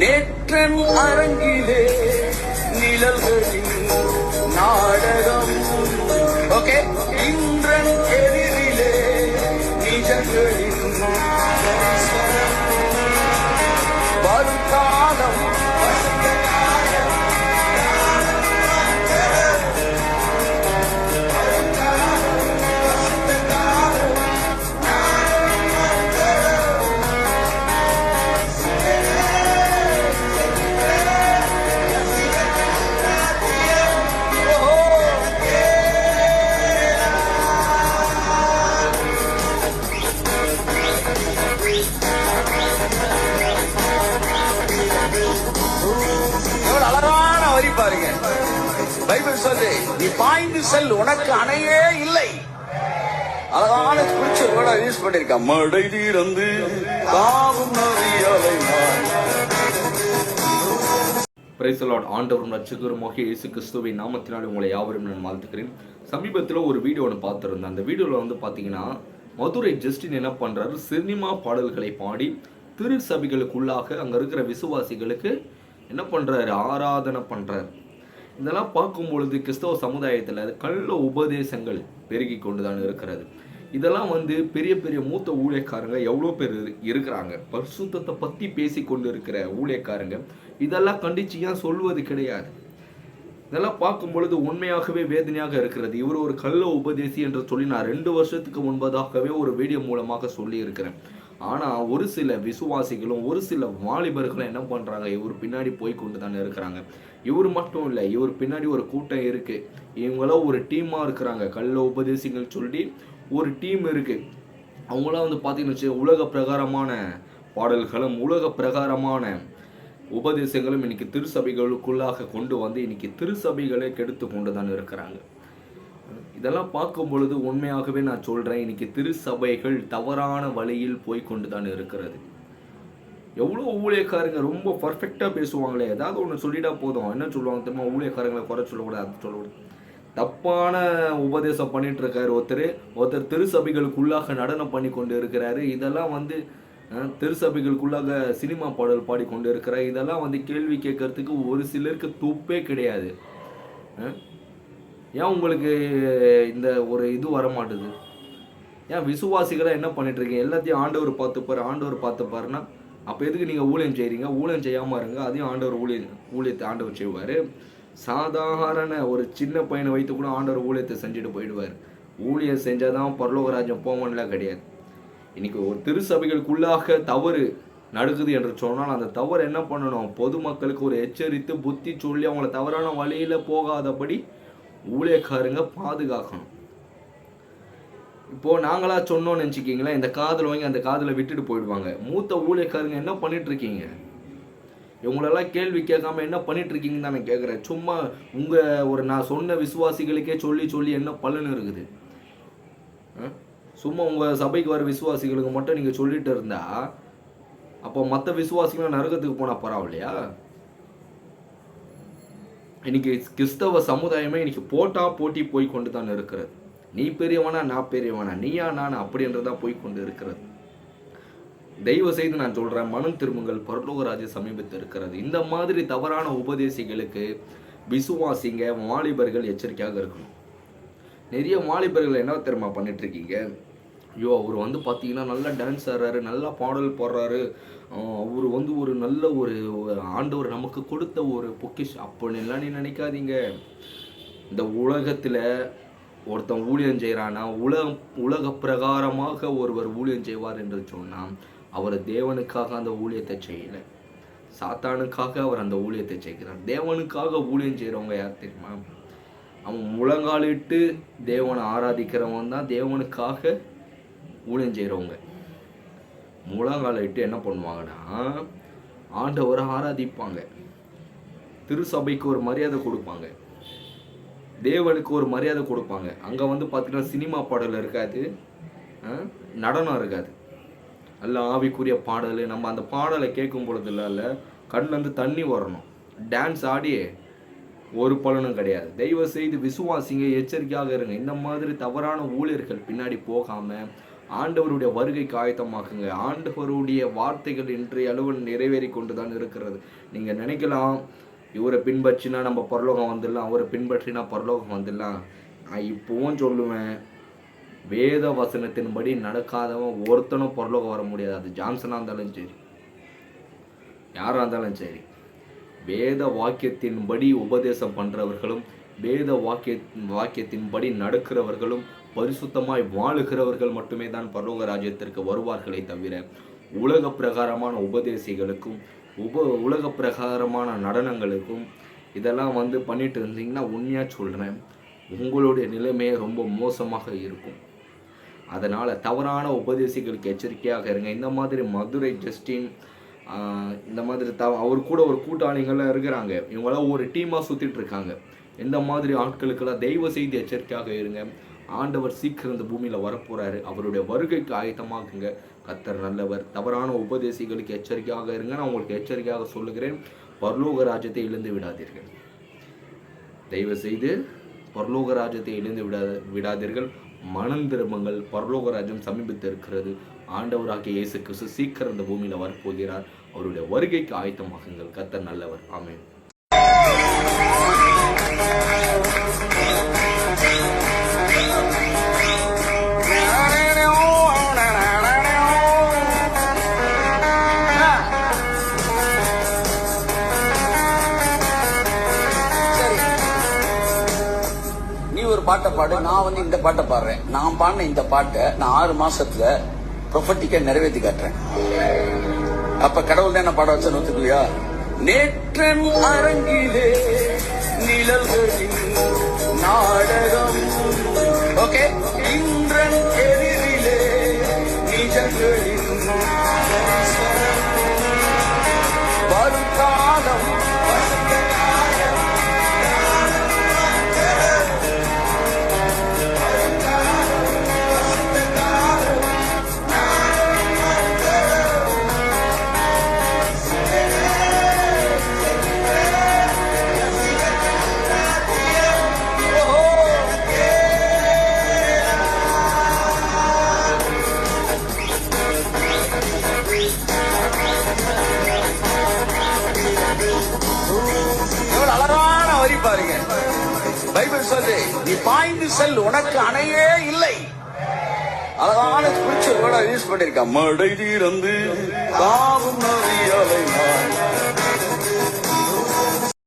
நேற்றன் அரங்கிலே நிழல்களின் நாடகம். ஓகே இன்றன் எதிரிலே நிஜங்களின் வரும் காலம். பாருங்க. பைபிள் சொல்லு நீ பாய்ந்து செல் உனக்கு அணையே இல்லை. அழகான ஸ்பிரிச்சுவல் வேர்டா யூஸ் பண்ணிருக்கான் மடை தீரந்து தாவும் நதியலை பிரைசலாட் ஆண்டவரும் ரட்சகருமாக இயேசு கிறிஸ்துவின் நாமத்தினால் உங்களை யாவரும் நான் வாழ்த்துக்கிறேன் சமீபத்தில் ஒரு வீடியோ ஒன்று பார்த்துருந்தேன். அந்த வீடியோவில் வந்து பார்த்தீங்கன்னா மதுரை ஜஸ்டின் என்ன பண்ணுறாரு சினிமா பாடல்களை பாடி திரு சபைகளுக்குள்ளாக அங்கே இருக்கிற விசுவாசிகளுக்கு என்ன பண்ணுறாரு ஆராதனை பண்ணுறாரு இதெல்லாம் பார்க்கும் பொழுது கிறிஸ்தவ சமுதாயத்தில் கள்ள உபதேசங்கள் பெருகி கொண்டு தான் இருக்கிறது. இதெல்லாம் வந்து பெரிய பெரிய மூத்த ஊழியக்காரங்க எவ்வளோ பேர் இருக்கிறாங்க. பரிசுத்தத்தை பற்றி பேசி கொண்டு இருக்கிற ஊழியக்காரங்க இதெல்லாம் கண்டிச்சு ஏன் சொல்வது கிடையாது? இதெல்லாம் பார்க்கும் பொழுது உண்மையாகவே வேதனையாக இருக்கிறது. இவர் ஒரு கள்ள உபதேசி என்று சொல்லி நான் ரெண்டு வருஷத்துக்கு முன்பதாகவே ஒரு வீடியோ மூலமாக சொல்லி இருக்கிறேன் ஆனால் ஒரு சில விசுவாசிகளும் ஒரு சில வாலிபர்களும் என்ன பண்ணுறாங்க இவர் பின்னாடி போய் கொண்டு தானே இருக்கிறாங்க. இவர் மட்டும் இல்லை இவர் பின்னாடி ஒரு கூட்டம் இருக்குது இவங்களாம் ஒரு டீமாக இருக்கிறாங்க. கள்ள உபதேசிகள் சொல்லி ஒரு டீம் இருக்குது அவங்களாம் வந்து பார்த்தீங்கன்னு வச்சு உலக பிரகாரமான பாடல்களும் உலக பிரகாரமான உபதேசங்களும் இன்னைக்கு திருச்சபைகளுக்குள்ளாக கொண்டு வந்து இன்னைக்கு திருசபைகளை கெடுத்து கொண்டு தான் இருக்கிறாங்க. இதெல்லாம் பார்க்கும் பொழுது உண்மையாகவே நான் சொல்கிறேன் இன்றைக்கி திருச்சபைகள் தவறான வழியில் போய் கொண்டு தான் இருக்கிறது. எவ்வளோ ஊழியக்காரங்க ரொம்ப பர்ஃபெக்டாக பேசுவாங்களே ஏதாவது ஒன்று சொல்லிட்டா போதும். என்ன சொல்லுவாங்க தெரியுமா? ஊழியக்காரங்களை குறை சொல்லக்கூடாது அது சொல்லக்கூடாது. தப்பான உபதேசம் பண்ணிட்டு இருக்காரு ஒருத்தர். ஒருத்தர் திருச்சபைகளுக்குள்ளாக நடனம் பண்ணி கொண்டு இருக்கிறாரு. இதெல்லாம் வந்து திருச்சபைகளுக்குள்ளாக சினிமா பாடல் பாடி கொண்டு இருக்கிறார். இதெல்லாம் வந்து கேள்வி கேட்கறதுக்கு ஒரு சிலருக்கு துப்பே கிடையாது. ஏன் உங்களுக்கு இந்த ஒரு இது வர மாட்டுது ஏன் விசுவாசிகளாக என்ன பண்ணிட்டுருக்கீங்க? எல்லாத்தையும் ஆண்டவர் பார்த்துப்பாரு ஆண்டவர் பார்த்துப்பாருன்னா அப்போ எதுக்கு நீங்கள் ஊழியம் செய்கிறீங்க ஊழியம் செய்யாமல் இருங்க அதையும் ஆண்டவர் ஊழியம் ஊழியத்தை ஆண்டவர் செய்வார். சாதாரண ஒரு சின்ன பையனை வைத்து கூட ஆண்டவர் ஊழியத்தை செஞ்சுட்டு போயிடுவார். ஊழியம் செஞ்சால் தான் பரலோகராஜ்யம் போவோம்லாம் கிடையாது. இன்னைக்கு ஒரு திருச்சபைகளுக்குள்ளாக தவறு நடக்குது என்று சொன்னால் அந்த தவறு என்ன பண்ணணும்? பொதுமக்களுக்கு ஒரு எச்சரித்து புத்தி சொல்லி அவங்கள தவறான வழியில போகாதபடி ஊழியக்காரங்க பாதுகாக்கணும். இப்போ நாங்களா சொன்னோம்னு நினச்சிக்கிங்களேன் இந்த காதில் வாங்கி அந்த காதில் விட்டுட்டு போயிடுவாங்க. மூத்த ஊழியக்காரங்க என்ன பண்ணிட்டு இருக்கீங்க இவங்களெல்லாம் கேள்வி கேட்காம என்ன பண்ணிட்டு இருக்கீங்கன்னு தான் நான் கேட்குறேன். சும்மா உங்கள் ஒரு நான் சொன்ன விசுவாசிகளுக்கே சொல்லி சொல்லி என்ன பலன் இருக்குது? சும்மா உங்கள் சபைக்கு வர விசுவாசிகளுக்கு மட்டும் நீங்கள் சொல்லிட்டு இருந்தா அப்போ மற்ற விசுவாசிகளும் நரகத்துக்கு போனால் பரவாயில்லையா? இன்னைக்கு கிறிஸ்தவ சமுதாயமே இன்னைக்கு போட்டா போட்டி போய் கொண்டு தான் இருக்கிறது. நீ பெரியவனா நான் பெரியவனா நீயா நான் அப்படின்றதான் போய் கொண்டு இருக்கிறது. தயவு செய்து நான் சொல்கிறேன் மனம் திரும்புங்கள் பரலோகராஜ சமீபத்தில் இருக்கிறது. இந்த மாதிரி தவறான உபதேசிகளுக்கு விசுவாசிங்க வாலிபர்கள் எச்சரிக்கையாக இருக்கணும். நிறைய வாலிபர்கள் என்ன தெரியுமா பண்ணிட்டு இருக்கீங்க? ஐயோ அவர் வந்து பார்த்தீங்கன்னா நல்லா டான்ஸ் ஆடுறாரு நல்லா பாடல் பாடுறாரு. அவர் வந்து ஒரு நல்ல ஒரு ஆண்டவர் நமக்கு கொடுத்த ஒரு பொக்கிஷ். அப்படின்னு நீ நினைக்காதீங்க. இந்த உலகத்தில் ஒருத்தன் ஊழியம் செய்கிறானா உலக உலக பிரகாரமாக ஒருவர் ஊழியம் செய்வார் என்று சொன்னால் அவர் தேவனுக்காக அந்த ஊழியத்தை செய்யலை. சாத்தானுக்காக அவர் அந்த ஊழியத்தை செய்கிறார். தேவனுக்காக ஊழியம் செய்கிறவங்க யார் தெரியுமா? அவன் முழங்காலிட்டு தேவனை ஆராதிக்கிறவன் தான் தேவனுக்காக ஊழியம் செய்கிறவங்க முழங்காலிட்டு என்ன பண்ணுவாங்கன்னா ஆண்டவரை ஆராதிப்பாங்க. திருசபைக்கு ஒரு மரியாதை கொடுப்பாங்க. தேவனுக்கு ஒரு மரியாதை கொடுப்பாங்க. அங்கே வந்து பார்த்தீங்கன்னா சினிமா பாடல் இருக்காது. நடனம் இருக்காது. நல்ல ஆவிக்குரிய பாடல். நம்ம அந்த பாடலை கேட்கும் பொழுது இல்லை கண்ணுலேருந்து தண்ணி வரணும். டான்ஸ் ஆடியே ஒரு பலனும் கிடையாது. தயவு செய்து விசுவாசிங்க எச்சரிக்கையாக இருங்க. இந்த மாதிரி தவறான ஊழியர்கள் பின்னாடி போகாம ஆண்டவருடைய வருகைக்கு ஆயத்தமாக்குங்க ஆண்டவருடைய வார்த்தைகள் இன்றைய அளவில் நிறைவேறி கொண்டு தான் இருக்கிறது. நீங்கள் நினைக்கலாம் இவரை பின்பற்றினா நம்ம பரலோகம் வந்துடலாம் அவரை பின்பற்றினா பரலோகம் வந்துடலாம். நான் இப்போவும் சொல்லுவேன் வேத வசனத்தின்படி நடக்காதவன் ஒருத்தனும் பரலோகம் வர முடியாது. அது ஜான்சனாக இருந்தாலும் சரி. யாராக இருந்தாலும் சரி. வேத வாக்கியத்தின்படி உபதேசம் பண்ணுறவர்களும் வேத வாக்கிய வாக்கியத்தின்படி நடக்கிறவர்களும் பரிசுத்தமாய் வாழுகிறவர்கள் மட்டுமே தான் பரலோக ராஜ்யத்திற்கு வருவார்களே தவிர உலக பிரகாரமான உபதேசிகளுக்கும் உப உலக பிரகாரமான நடனங்களுக்கும் இதெல்லாம் வந்து பண்ணிட்டு இருந்தீங்கன்னா உண்மையாக சொல்கிறேன் உங்களுடைய நிலைமையே ரொம்ப மோசமாக இருக்கும். அதனால் தவறான உபதேசிகளுக்கு எச்சரிக்கையாக இருங்க. இந்த மாதிரி மதுரை ஜஸ்டின் இந்த மாதிரி த அவர் கூட ஒரு கூட்டாளிகள்லாம் இருக்கிறாங்க. இவங்களாம் ஒரு டீமாக சுற்றிட்டு இருக்காங்க. இந்த மாதிரி ஆட்களுக்கெல்லாம் தெய்வ செய்தி எச்சரிக்கையாக இருங்க. ஆண்டவர் சீக்கிரம் இந்த பூமியில் வரப்போகிறாரு அவருடைய வருகைக்கு ஆயத்தமாகுங்க கத்தர் நல்லவர். தவறான உபதேசிகளுக்கு எச்சரிக்கையாக இருங்க. நான் உங்களுக்கு எச்சரிக்கையாக சொல்லுகிறேன். பரலோக ராஜ்யத்தை இழந்து விடாதீர்கள். தயவு செய்து பரலோக ராஜ்யத்தை இழந்து விடா விடாதீர்கள். மனம் திரும்பங்கள். பரலோக ராஜ்யம் சமீபத்து இருக்கிறது ஆண்டவராகிய இயேசு கிறிஸ்து சீக்கிரம் இந்த பூமியில் வரப்போகிறார். அவருடைய வருகைக்கு ஆயத்தமாகுங்கள் கத்தர் நல்லவர். ஆமேன். பாட்டை பாடு நான் வந்து இந்த பாட்டை பாடுறேன். நான் பாடின இந்த பாட்டை நான் ஆறு மாசத்துல ப்ரொஃபட்டிக்கா நிறைவேற்றி காட்டுறேன். அப்ப கடவுள் தான் என்ன பாட வச்சு ஒத்துக்குவியா நேற்றன் அரங்கிலே நிழல்களின் நாடகம் பாருங்க. பைபிள் சொல்லு நீ பாய்ந்து செல் உனக்கு அணையே இல்லை. அழகான ஸ்பிரிச்சுவல் யூஸ் பண்ணிருக்கா மடை தீரந்து காவும் நதியலை நான்